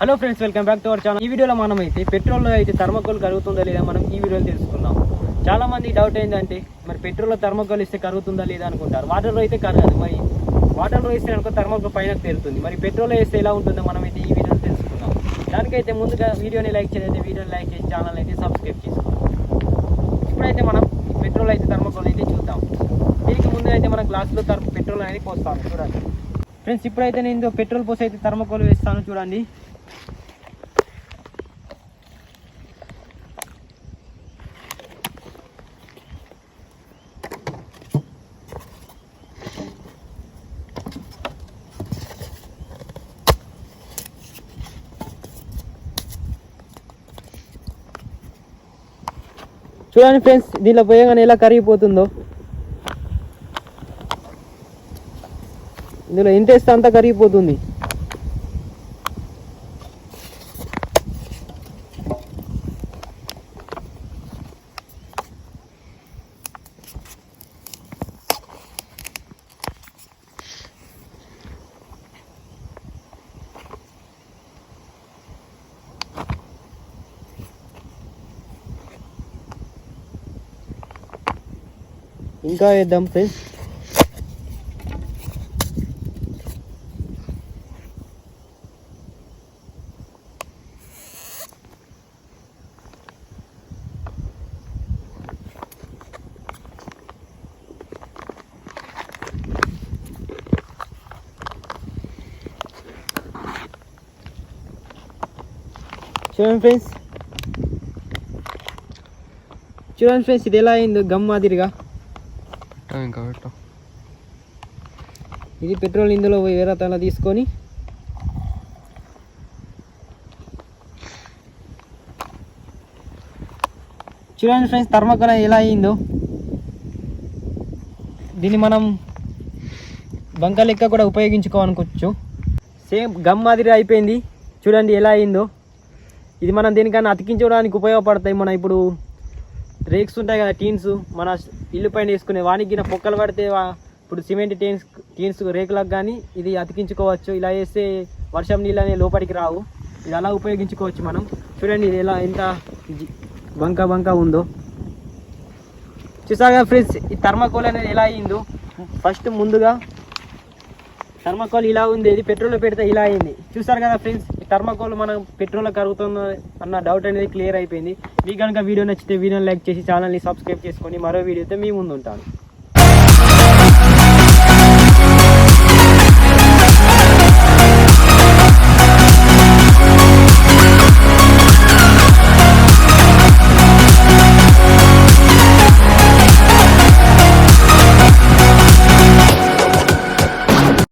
Hello friends welcome back to our channel ఈ వీడియోలో మనం అయితే పెట్రోల్లో అయితే థర్మకోల్ కరుగుతుందా లేదా మనం ఈ వీడియోలో తెలుసుకుందాం. చాలా మంది డౌట్ ఏంటంటే మరి పెట్రోల్లో థర్మకోల్ ఇస్తే కరుగుతుందా లేదా అనుకుంటారు. వాటర్లో అయితే కరగదు మరి. వాటర్లో వేస్తే అనుకో థర్మకోల్ పైన తేలుతుంది. మరి పెట్రోల్లో వేస్తే ఎలా ఉంటుందో మనం అయితే ఈ వీడియోలో తెలుసుకుందాం. దానికైతే ముందుగా వీడియోని లైక్ చేయలేదు వీడియోని లైక్ చేసి ఛానల్ అయితే సబ్స్క్రైబ్ చేసుకుందాం ఇప్పుడైతే మనం పెట్రోల్ అయితే థర్మకోల్ అయితే చూద్దాం. దీనికి ముందు అయితే మనం గ్లాసులో పెట్రోల్ అనేది పోస్తాం చూడండి. ఫ్రెండ్స్ ఇప్పుడైతే నేను పెట్రోల్ పోసి అయితే థర్మకోల్ వేస్తాను చూడండి. చూడండి ఫ్రెండ్స్ దీనిలో పోయగానే ఎలా కరిగిపోతుందో. ఇందులో ఇంట్రెస్ట్ అంతా కరిగిపోతుంది. ఇంకా వేద్దాం ఫ్రెండ్స్ చూడండి ఫ్రెండ్స్ చూడండి ఫ్రెండ్స్ ఇది ఎలా అయిందో గమ్ మాదిరిగా ఇంకా పెట్టు ఇది పెట్రోల్ ఇందులో పోయి వేరే తల తీసుకొని చూడండి ఫ్రెండ్స్ థర్మకోల్ ఎలా అయిందో. దీన్ని మనం బంక లెక్క కూడా ఉపయోగించుకోవాలనుకోవచ్చు. సేమ్ గమ్ మాదిరి అయిపోయింది. చూడండి ఎలా అయిందో. ఇది మనం దీనికన్నా అతికించడానికి ఉపయోగపడతాయి మనం ఇప్పుడు రేక్స్ ఉంటాయి కదా టీన్స్. మన ఇల్లు పైన వేసుకునే వానికి గిన పొక్కలు పడితే ఇప్పుడు సిమెంట్ టీన్స్ టీన్స్ రేకులకు కానీ ఇది అతికించుకోవచ్చు. ఇలా వేస్తే వర్షం నీళ్ళు అనేవి లోపలికి రావు. ఇది అలా ఉపయోగించుకోవచ్చు మనం. చూడండి ఇది ఎలా ఎంత బంక బంక ఉందో. చూసాగా ఫ్రెండ్స్ ఈ థర్మాకోల్ అనేది ఎలా అయిందో. ఫస్ట్ ముందుగా థర్మాకోల్ ఇలా ఉంది ఇది పెట్రోల్ పెడితే ఇలా అయింది. చూసారు కదా ఫ్రెండ్స్ థర్మాకోల్ మనం పెట్రోల్ కరుగుతుంది అన్న డౌట్ అనేది క్లియర్ అయిపోయింది. మీకు కనుక వీడియో నచ్చితే వీడియోని లైక్ చేసి ఛానల్ని సబ్స్క్రైబ్ చేసుకొని మరో వీడియోతో మీ ముందు ఉంటాను